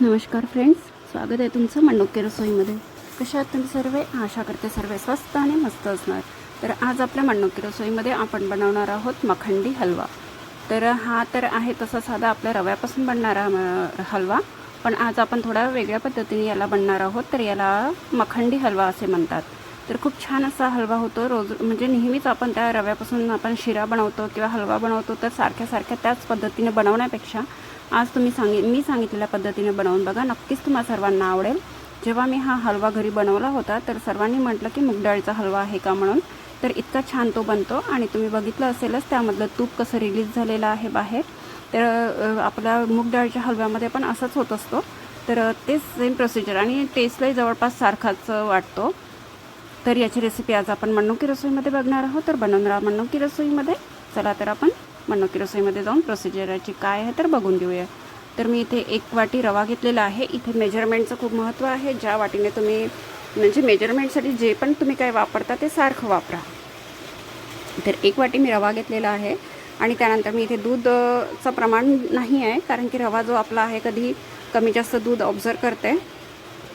नमस्कार फ्रेंड्स स्वागत आहे तुमचं मण्णोके रसोईमध्ये. कशा आहात तुम्ही सर्व? आशा करते सर्व स्वस्त आणि मस्त असणार. तर आज आपल्या मण्णोके रसोईमध्ये आपण बनवणार आहोत मखंडी हलवा. तर हा तर आहे तसा साधा आपल्या रव्यापासून बनणारा हलवा. पण आज आपण थोड्या वेगळ्या पद्धतीने याला बनणार आहोत. तर याला मखंडी हलवा असे म्हणतात. तर खूप छान असा हलवा होतो. रोज म्हणजे नेहमीच आपण त्या रव्यापासून आपण शिरा बनवतो किंवा हलवा बनवतो तर सारख्या सारख्या त्याच पद्धतीने बनवण्यापेक्षा आज तुम्ही सांगि मी सांगितलेल्या पद्धतीने बनवून बघा. नक्कीच तुम्हाला सर्वांना आवडेल. जेव्हा मी हा हलवा घरी बनवला होता तर सर्वांनी म्हटलं की मुगडाळीचा हलवा आहे का म्हणून. तर इतका छान तो बनतो आणि तुम्ही बघितलं असेलच त्यामधलं तूप कसं रिलीज झालेलं आहे बाहेर. तर आपल्या मूगडाळीच्या हलव्यामध्ये पण असंच होत असतो. तर तेच सेम प्रोसिजर आणि टेस्टलाही जवळपास सारखाच वाटतो. तर याची रेसिपी आज आपण मण्णोकी रसोईमध्ये बघणार आहोत. तर बनवणार की रसोईमध्ये. चला तर आपण मण्णोकी रसोईमध्ये जाऊन प्रोसिजर काय आहे तर बघून घेऊया. तर मी इथे एक वाटी रवा घेतलेला आहे. इथे मेजरमेंटचं खूप महत्त्व आहे. ज्या वाटीने तुम्ही म्हणजे मेजरमेंटसाठी जे पण तुम्ही काय वापरता ते सारखं वापरा. तर एक वाटी मी रवा घेतलेला आहे. आणि त्यानंतर मी इथे दूधचं प्रमाण नाही आहे कारण की रवा जो आपला आहे कधी कमी जास्त दूध ऑब्झर्व करते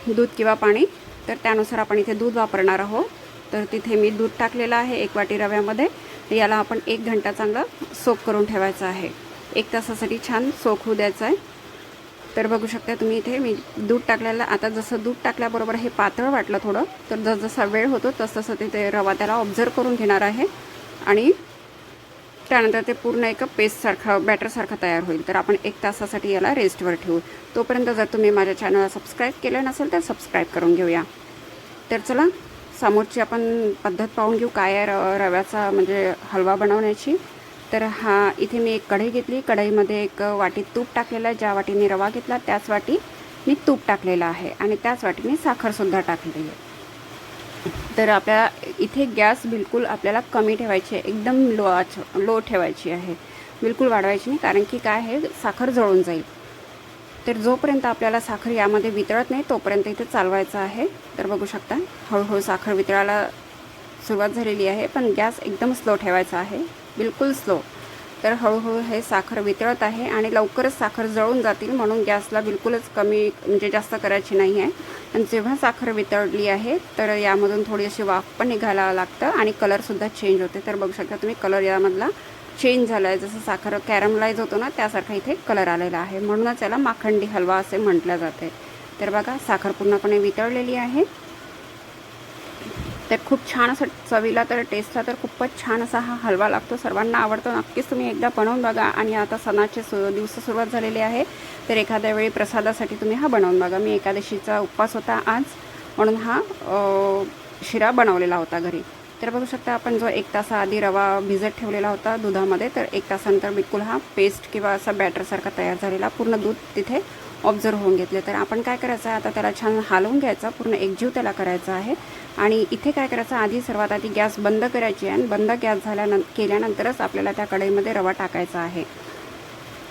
दूध किंवा पाणी तर त्यानुसार आपण इथे दूध वापरणार आहोत. तर तिथे मी दूध टाकलेलं आहे एक वाटी रव्यामध्ये. तर याला आपण एक घंटा चांगलं सोक करून ठेवायचं आहे. एक तासासाठी छान सोक होऊ द्यायचा आहे. तर बघू शकता तुम्ही इथे मी दूध टाकलेलं आता जसं दूध टाकल्याबरोबर हे पातळ वाटलं थोडं तर जसजसा वेळ होतो तसतसं तिथे रवा त्याला ऑब्झर्व करून घेणार आहे. आणि त्यानंतर ते पूर्ण एक पेस्टसारखा बॅटरसारखा तयार होईल. तर आपण एक तासासाठी याला रेस्टवर ठेवू. तोपर्यंत जर तुम्ही माझ्या चॅनलला सबस्क्राईब केलं नसेल तर सबस्क्राईब करून घेऊया. तर चला समोरची आपण पद्धत पाहून घेऊ काय आहे र रव्याचा म्हणजे हलवा बनवण्याची. तर हा इथे मी एक कढई घेतली. कढईमध्ये एक वाटी तूप टाकलेलं आहे. ज्या वाटीने रवा घेतला त्याच वाटी मी तूप टाकलेलं आहे. आणि त्याच वाटीने साखरसुद्धा टाकलेली आहे. तर आपल्या इथे गॅस बिलकुल आपल्याला कमी ठेवायची आहे. एकदम लो लो ठेवायची आहे. बिलकुल वाढवायची नाही. कारण की काय आहे? साखर जळून जाईल. तर जोपर्यंत आपल्याला साखर यामध्ये वितळत नाही तोपर्यंत इथे चालवायचं आहे. तर बघू शकता हळूहळू साखर वितळायला सुरुवात झालेली आहे पण गॅस एकदम स्लो ठेवायचा आहे. बिलकुल स्लो. तर हळूहळू हे साखर वितळत आहे आणि लवकरच साखर जळून जातील म्हणून गॅसला बिलकुलच कमी म्हणजे जास्त करायची नाही आहे. आणि जेव्हा साखर वितळली आहे तर यामधून थोडी अशी वाफ पण निघायला लागतं आणि कलरसुद्धा चेंज होते. तर बघू शकता तुम्ही कलर यामधला चेंज झाला आहे जसं साखर कॅरमलाईज होतो ना त्यासारखा इथे कलर आलेला आहे. म्हणूनच याला माखंडी हलवा असे म्हटलं जाते तर बघा साखर पूर्णपणे वितळलेली आहे. तर खूप छान असं चवीला तर टेस्टला तर खूपच छान असा हा हलवा लागतो. सर्वांना आवडतो. नक्कीच तुम्ही एकदा बनवून बघा. आणि आता सणाचे सु दिवस सुरुवात झालेली आहे. तर एखाद्या वेळी प्रसादासाठी तुम्ही हा बनवून बघा. मी एकादशीचा उपवास होता आज. म्हणून हा शिरा बनवलेला होता घरी. तर बघू शकता आपण जो एक तासाआधी रवा भिजत ठेवलेला होता दुधामध्ये तर एक तासानंतर बिलकुल हा पेस्ट किंवा असा बॅटरसारखा तयार झालेला पूर्ण दूध तिथे ऑब्झर्व होऊन घेतले. तर आपण काय करायचं आहे आता त्याला छान हालवून घ्यायचा पूर्ण एकजीव त्याला करायचा आहे. आणि इथे काय करायचं आधी सर्वात आधी गॅस बंद करायची आहे आणि बंद गॅस झाल्यानं केल्यानंतरच आपल्याला त्या कढईमध्ये रवा टाकायचा आहे.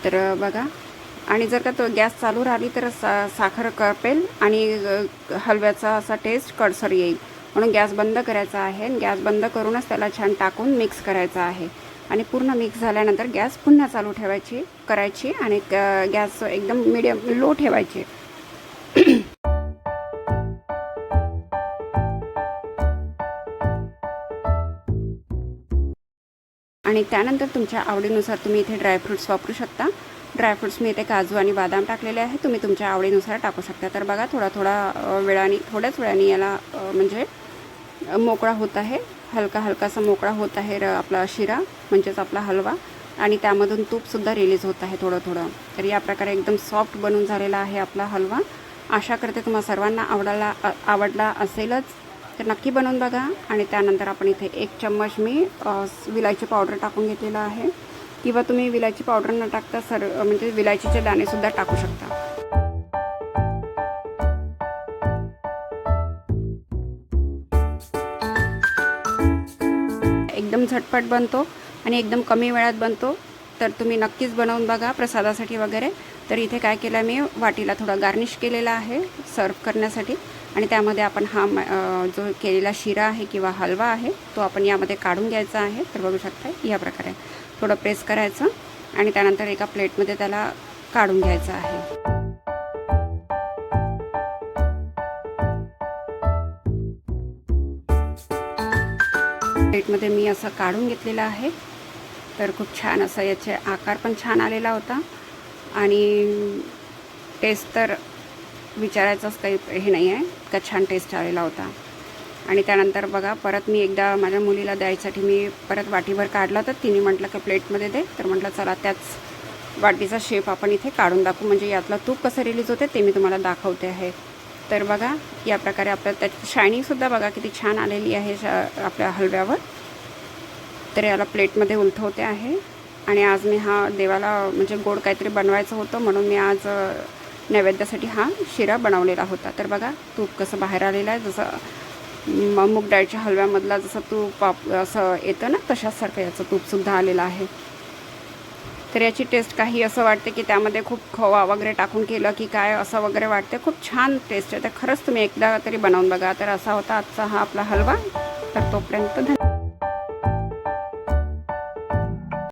तर बघा आणि जर का तो गॅस चालू राहिली तर सा साखर करपेल आणि हलव्याचा असा टेस्ट कडसर येईल. म्हणून गॅस बंद करायचा आहे आणि गॅस बंद करूनच त्याला छान टाकून मिक्स करायचा आहे. आणि पूर्ण मिक्स झाल्यानंतर गॅस पुन्हा चालू ठेवायची करायची आणि गॅस एकदम मिडियम लो ठेवायची. आणि त्यानंतर तुमच्या आवडीनुसार तुम्ही इथे ड्रायफ्रुट्स वापरू शकता. ड्रायफ्रुट्स मी इथे काजू आणि बदाम टाकलेले आहे तुम्ही तुमच्या आवडीनुसार टाकू शकता. तर बघा थोडा थोडा वेळाने थोड्याच वेळाने याला म्हणजे मोकळा होत आहे. हलका हलकासा मोकळा होत आहे र आपला शिरा म्हणजेच आपला हलवा. आणि त्यामधून तूपसुद्धा रिलीज होत आहे थोडं थोडं. तर या प्रकारे एकदम सॉफ्ट बनून झालेला आहे आपला हलवा. आशा करते तुम्हाला सर्वांना आवडायला आवडला असेलच. तर नक्की बनवून बघा. आणि त्यानंतर आपण इथे एक चम्मच मी विलायची पावडर टाकून घेतलेला आहे. किंवा तुम्ही विलायची पावडर न टाकता सर म्हणजे विलायचीचे दाणेसुद्धा टाकू शकता. झटपट बनतो आणि एकदम कमी वेळात बनतो. तर तुम्ही नक्कीच बनवून बघा प्रसादासाठी वगैरे. तर इथे काय केलं मी वाटीला थोडा गार्निश केलेला आहे सर्व करण्यासाठी. आणि त्यामध्ये आपण हा म- जो केलेला शिरा आहे किंवा हलवा आहे तो आपण यामध्ये काढून घ्यायचा आहे. तर बघू शकता या प्रकारे. थोडं प्रेस करायचं आणि त्यानंतर एका प्लेटमध्ये त्याला काढून घ्यायचं आहे. प्लेटमध्ये मी असं काढून घेतलेलं आहे. तर खूप छान असं याचे आकार पण छान आलेला होता. आणि टेस्ट तर विचारायचंच काही हे नाही आहे इतका छान टेस्ट आलेला होता. आणि त्यानंतर बघा परत मी एकदा माझ्या मुलीला द्यायसाठी मी परत वाटीभर काढला तर तिने म्हटलं की प्लेटमध्ये दे. तर म्हटलं चला त्याच वाटीचा शेप आपण इथे काढून दाखवू. म्हणजे यातलं तूप कसं रिलीज होते ते मी तुम्हाला दाखवते आहे. तर बघा या प्रकारे आपल्या त्याची शायनिंगसुद्धा बघा किती छान आलेली आहे शा आपल्या हलव्यावर. तर याला प्लेटमध्ये उलथवते आहे. आणि आज मी हा देवाला म्हणजे गोड काहीतरी बनवायचं होतं म्हणून मी आज नैवेद्यासाठी हा शिरा बनवलेला होता. तर बघा तूप कसं बाहेर आलेलं आहे. जसं म- मूग डाळीच्या हलव्यामधला जसं तूप आप असं येतं ना तशाचसारखं याचं तूपसुद्धा आलेलं आहे. तर याची टेस्ट काही असं वाटते की त्यामध्ये खूप खवा वगैरे टाकून केलं की काय असं वगैरे वाटते. खूप छान टेस्ट आहे. तर खरंच तुम्ही एकदा तरी बनवून बघा. तर असा होता आजचा हा आपला हलवा. तर तोपर्यंत धन्यवाद.